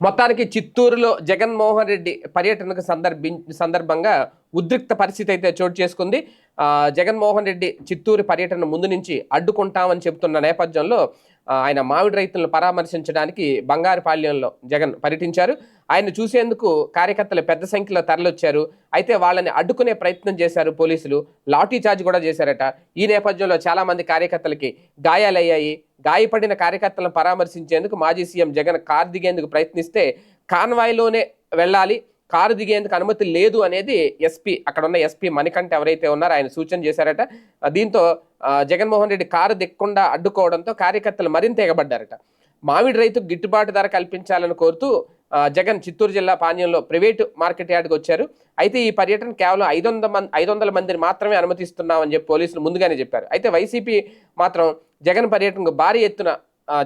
మొత్తానికి చిత్తూరులో జగన్మోహన్ రెడ్డి పర్యటనకు సందర్భి సందర్భంగా ఉద్రిక్త పరిస్థితి అయితే చోటు చేసుకుంది. జగన్మోహన్ రెడ్డి చిత్తూరు పర్యటన ముందు నుంచి అడ్డుకుంటామని చెబుతున్న నేపథ్యంలో ఆయన మామిడి రైతులను పరామర్శించడానికి బంగారుపాళ్యంలో జగన్ పర్యటించారు. ఆయన చూసేందుకు కార్యకర్తలు పెద్ద సంఖ్యలో తరలొచ్చారు అయితే వాళ్ళని అడ్డుకునే ప్రయత్నం చేశారు పోలీసులు. లాఠీ చార్జ్ కూడా చేశారట. ఈ నేపథ్యంలో చాలామంది కార్యకర్తలకి గాయాలయ్యాయి. గాయపడిన కార్యకర్తలను పరామర్శించేందుకు మాజీ సీఎం జగన్ కార్ దిగేందుకు ప్రయత్నిస్తే కాన్వాయ్లోనే వెళ్ళాలి. కారు దిగేందుకు అనుమతి లేదు అనేది ఎస్పీ అక్కడ ఉన్న ఎస్పీ మణికంఠ ఎవరైతే ఉన్నారో ఆయన సూచన చేశారట. దీంతో జగన్మోహన్ రెడ్డి కారు దిక్కకుండా అడ్డుకోవడంతో కార్యకర్తలు మరింత ఎగబడ్డారట. మామిడి రైతుకు గిట్టుబాటు ధర కల్పించాలని కోరుతూ జగన్ చిత్తూరు జిల్లా పానీయంలో ప్రైవేటు మార్కెట్ యార్డ్కి వచ్చారు. అయితే ఈ పర్యటన కేవలం ఐదు వందల మంది ఐదు వందల మందిని మాత్రమే అనుమతిస్తున్నామని చెప్పి పోలీసులు ముందుగానే చెప్పారు. అయితే వైసీపీ మాత్రం జగన్ పర్యటనకు భారీ ఎత్తున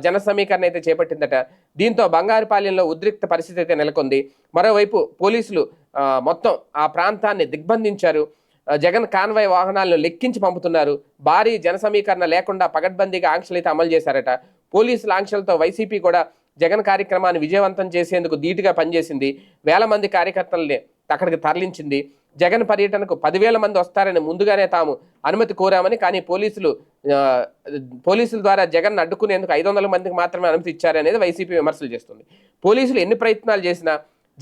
జన సమీకరణ అయితే చేపట్టిందట. దీంతో బంగారుపాలెంలో ఉద్రిక్త పరిస్థితి అయితే నెలకొంది. మరోవైపు పోలీసులు మొత్తం ఆ ప్రాంతాన్ని దిగ్బంధించారు. జగన్ కాన్వాయ్ వాహనాలను లెక్కించి పంపుతున్నారు. భారీ జన సమీకరణ లేకుండా పగడ్బందీగా ఆంక్షలు అయితే అమలు చేశారట. పోలీసుల ఆంక్షలతో వైసీపీ కూడా జగన్ కార్యక్రమాన్ని విజయవంతం చేసేందుకు ధీటుగా పనిచేసింది. వేల మంది కార్యకర్తల్ని అక్కడికి తరలించింది. జగన్ పర్యటనకు పదివేల మంది వస్తారని ముందుగానే తాము అనుమతి కోరామని కానీ పోలీసులు పోలీసుల ద్వారా జగన్ అడ్డుకునేందుకు ఐదు వందల మందికి మాత్రమే అనుమతి ఇచ్చారనేది వైసీపీ విమర్శలు చేస్తుంది. పోలీసులు ఎన్ని ప్రయత్నాలు చేసినా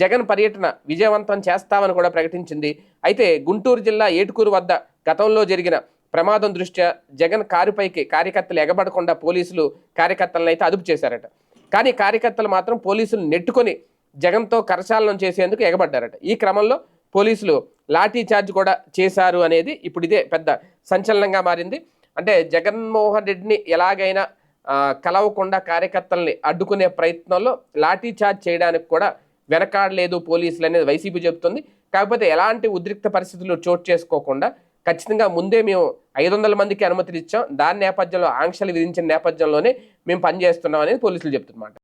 జగన్ పర్యటన విజయవంతం చేస్తామని కూడా ప్రకటించింది. అయితే గుంటూరు జిల్లా ఏటుకూరు వద్ద గతంలో జరిగిన ప్రమాదం దృష్ట్యా జగన్ కారుపైకి కార్యకర్తలు ఎగబడకుండా పోలీసులు కార్యకర్తలను అయితే అదుపు చేశారట. కానీ కార్యకర్తలు మాత్రం పోలీసులు నెట్టుకొని జగన్తో కరచాలనం చేసేందుకు ఎగబడ్డారట. ఈ క్రమంలో పోలీసులు లాఠీ చార్జ్ కూడా చేశారు అనేది ఇప్పుడు ఇదే పెద్ద సంచలనంగా మారింది. అంటే జగన్మోహన్ రెడ్డిని ఎలాగైనా కలవకుండా కార్యకర్తల్ని అడ్డుకునే ప్రయత్నంలో లాఠీ చార్జ్ చేయడానికి కూడా వెనకాడలేదు పోలీసులు అనేది వైసీపీ చెబుతుంది. కాకపోతే ఎలాంటి ఉద్రిక్త పరిస్థితులు చోటు చేసుకోకుండా ఖచ్చితంగా ముందే మేము ఐదు వందల మందికి అనుమతిని ఇచ్చాం దాని నేపథ్యంలో ఆంక్షలు విధించిన నేపథ్యంలోనే మేము పనిచేస్తున్నాం అనేది పోలీసులు చెప్తున్నమాట